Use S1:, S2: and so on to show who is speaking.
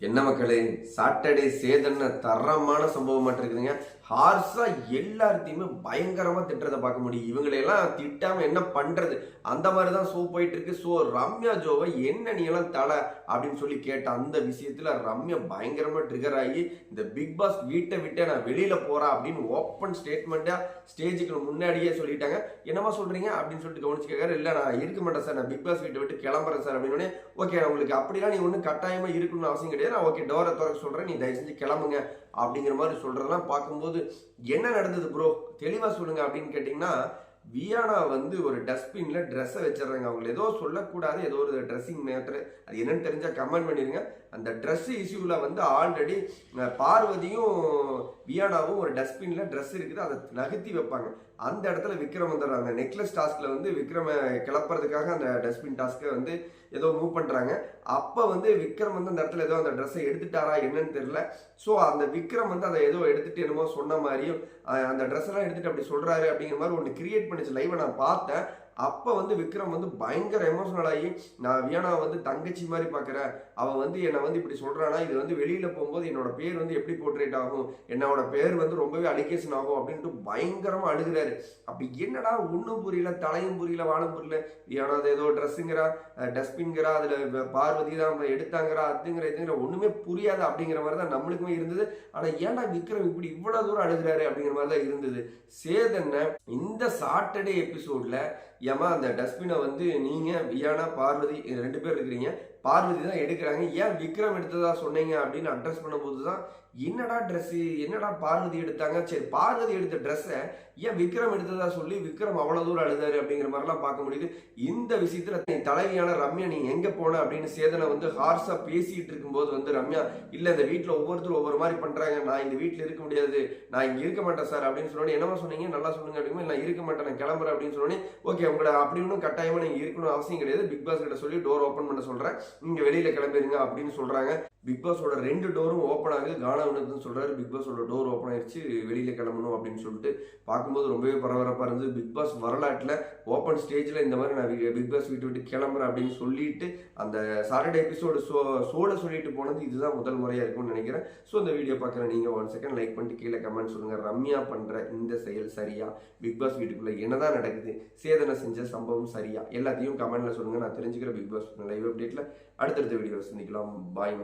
S1: என்ன மக்களே சாட்டர்டே சேதன்ன தரமான சம்பவம் மட்டும் இருக்குதுங்க ஹார்ஸா எல்லாத்தையுமே பயங்கரமா திட்டுறதை பார்க்க முடியும். இவங்களையெல்லாம் திட்டாம என்ன பண்றது? அந்த மாதிரி தான் ஷோ போயிட்டு இருக்கு ஸோ ரம்யா ஜோவை என்ன நீ எல்லாம் தலை அப்படின்னு சொல்லி கேட்ட அந்த விஷயத்துல ரம்யா பயங்கரமா ட்ரிகர் ஆகி இந்த பிக் பாஸ் வீட்டை விட்டே நான் வெளியில போறேன் அப்படின்னு ஓப்பன் ஸ்டேட்மெண்ட்டா ஸ்டேஜுக்கு முன்னாடியே சொல்லிட்டாங்க. என்னமா சொல்றீங்க? அப்படின்னு சொல்லிட்டு கவனிச்சு கேட்காரு இல்ல நான் இருக்க மாட்டேன் சார். நான் பிக் பாஸ் வீட்டை விட்டு கிளம்புறேன் சார். அப்படின்னு ஓகே நான் உங்களுக்கு அப்படிலாம் நீ ஒன்றும் கட்டாயமா இருக்கணும்னு அவசியம் கிடையாது. நான் ஓகே டோரை திறக்க சொல்றேன். நீ தயவு செஞ்சு கிளம்புங்க. அப்படிங்கிற மாதிரி சொல்றதெல்லாம் பார்க்கும்போது என்ன நடந்தது ப்ரோ தெளிவாக சொல்லுங்க அப்படின்னு கேட்டிங்கன்னா வியானா வந்து ஒரு டஸ்ட்பினில் ட்ரெஸ்ஸை வச்சிடுறாங்க. அவங்களை ஏதோ சொல்லக்கூடாது ஏதோ ஒரு ட்ரெஸ்ஸிங் மேட்ரு அது என்னன்னு தெரிஞ்சால் கமெண்ட் பண்ணிடுங்க. அந்த ட்ரெஸ் இஷ்யூவில் வந்து ஆல்ரெடி பார்வதியும் வியானாவும் ஒரு டஸ்ட்பினில் ட்ரெஸ் இருக்குது. அதை நகர்த்தி வைப்பாங்க. அந்த இடத்துல விக்ரம் வந்துடுறாங்க. நெக்லஸ் டாஸ்க்ல வந்து விக்ரம கிளப்புறதுக்காக அந்த டஸ்ட்பின் டாஸ்க்கை வந்து ஏதோ மூவ் பண்றாங்க. அப்ப வந்து விக்ரம் வந்து அந்த இடத்துல ஏதோ அந்த ட்ரெஸ்ஸை எடுத்துட்டாரா என்னன்னு தெரியல. ஸோ அந்த விக்ரம் வந்து அதை ஏதோ எடுத்துட்டு என்னமோ சொன்ன மாதிரியும் அந்த ட்ரெஸ் எல்லாம் எடுத்துட்டு அப்படி சொல்றாரு அப்படிங்கிற மாதிரி ஒன்று கிரியேட் பண்ணிச்சு. லைவை நான் பார்த்தேன். அப்போ வந்து விக்ரம் வந்து பயங்கர எமோஷனல் ஆகி நான் வியானா வந்து தங்கச்சி மாதிரி பார்க்குறேன். அவன் வந்து என்னை வந்து இப்படி சொல்கிறானா இது வந்து வெளியில் போகும்போது என்னோட பேர் வந்து எப்படி போர்ட்ரேட் ஆகும்? என்னோட பேர் வந்து ரொம்பவே அலிகேஷன் ஆகும் அப்படின்ட்டு பயங்கரமாக அழுகுறாரு. அப்படி என்னடா ஒன்றும் புரியல தலையும் புரியல வாழும் புரியல. வியானா அது ஏதோ ட்ரெஸ்ஸுங்கிறா டஸ்ட்பின்ங்கிறா அதில் பார்வதி தான் எடுத்தாங்கிறா அதுங்கிற இதுங்கிற ஒன்றுமே புரியாது அப்படிங்கிற மாதிரி தான் நம்மளுக்குமே இருந்தது. ஆனால் ஏன்டா விக்ரம் இப்படி இவ்வளோ தூரம் அழுகிறாரு அப்படிங்கிற மாதிரி தான் இருந்தது. சேதன்ன இந்த சாட்டர்டே எபிசோடில் ஏமா அந்த டஸ்ட்பினை வந்து நீங்கள் வியானா பார்வதி ரெண்டு பேர் இருக்கிறீங்க. பார்வதி தான் எடுக்கிறாங்க. ஏன் விக்ரம் எடுத்ததா சொன்னீங்க அப்படின்னு அட்ரஸ் பண்ணும்போது தான் என்னடா ட்ரெஸ்ஸு என்னடா பார்வதி எடுத்தாங்க? சரி பார்வதி எடுத்த ட்ரெஸ்ஸை ஏன் விக்ரம் எடுத்ததா சொல்லி விக்ரம் அவ்வளோ தூரம் அழுதாரு அப்படிங்கிற மாதிரிலாம் பார்க்க முடியுது. இந்த விஷயத்தில் நீ தலைவியான ரம்யா நீ எங்கே போன அப்படின்னு சேதனை வந்து ஹார்ஸாக பேசிகிட்டு இருக்கும்போது வந்து ரம்யா இல்லை இந்த வீட்டில் ஒவ்வொருத்தரும் ஒவ்வொரு மாதிரி பண்ணுறாங்க நான் இந்த வீட்டில் இருக்க முடியாது. நான் இங்கே இருக்க மாட்டேன் சார். அப்படின்னு சொன்னோடனே என்னமா சொன்னீங்க? நல்லா சொல்லுங்க அப்படின்னு நான் இருக்க மாட்டேன். நான் கிளம்புறேன். அப்படின்னு சொன்னோடனே ஓகே உங்களை அப்படி ஒன்றும் கட்டாயமாக நீங்கள் இருக்கணும் அவசியம் கிடையாது. பிக் பாஸ் கிட்ட சொல்லி டோர் ஓப்பன் பண்ண சொல்கிறேன் நீங்க வெளியில கிளம்பிடுங்க அப்படின்னு சொல்றாங்க. பிக் பாஸோட ரெண்டு டோரும் ஓப்பன் ஆகுது. கானா வினோத்னு சொல்கிறாரு பிக் பாஸோட டோர் ஓப்பன் ஆயிடுச்சு. வெளியில் கிளம்பணும் அப்படின்னு சொல்லிட்டு பார்க்கும்போது ரொம்பவே பரபரப்பாக இருந்தது. பிக் பாஸ் வரலாற்றில் ஓப்பன் ஸ்டேஜில் இந்த மாதிரி நான் பிக் பாஸ் வீட்டு விட்டு கிளம்புறேன் அப்படின்னு சொல்லிட்டு அந்த சாட்டர்டே எபிசோடு ஷோ ஷோவில் சொல்லிட்டு போனது இதுதான் முதல் முறையாக இருக்கும்னு நினைக்கிறேன். ஸோ இந்த வீடியோ பார்க்குற நீங்கள் ஒன் செகண்ட் லைக் பண்ணிட்டு கீழே கமெண்ட் சொல்லுங்கள் ரம்யா பண்ணுற இந்த செயல் சரியா? பிக் பாஸ் வீட்டுக்குள்ள என்னதான் நடக்குது? சேதனை செஞ்ச சம்பவம் சரியா? எல்லாத்தையும் கமெண்ட்டில் சொல்லுங்கள் நான் தெரிஞ்சுக்கிற பிக் பாஸ் லைவ் அப்டேட்டில் அடுத்தடுத்த வீடியோ சந்திக்கலாம். பாய்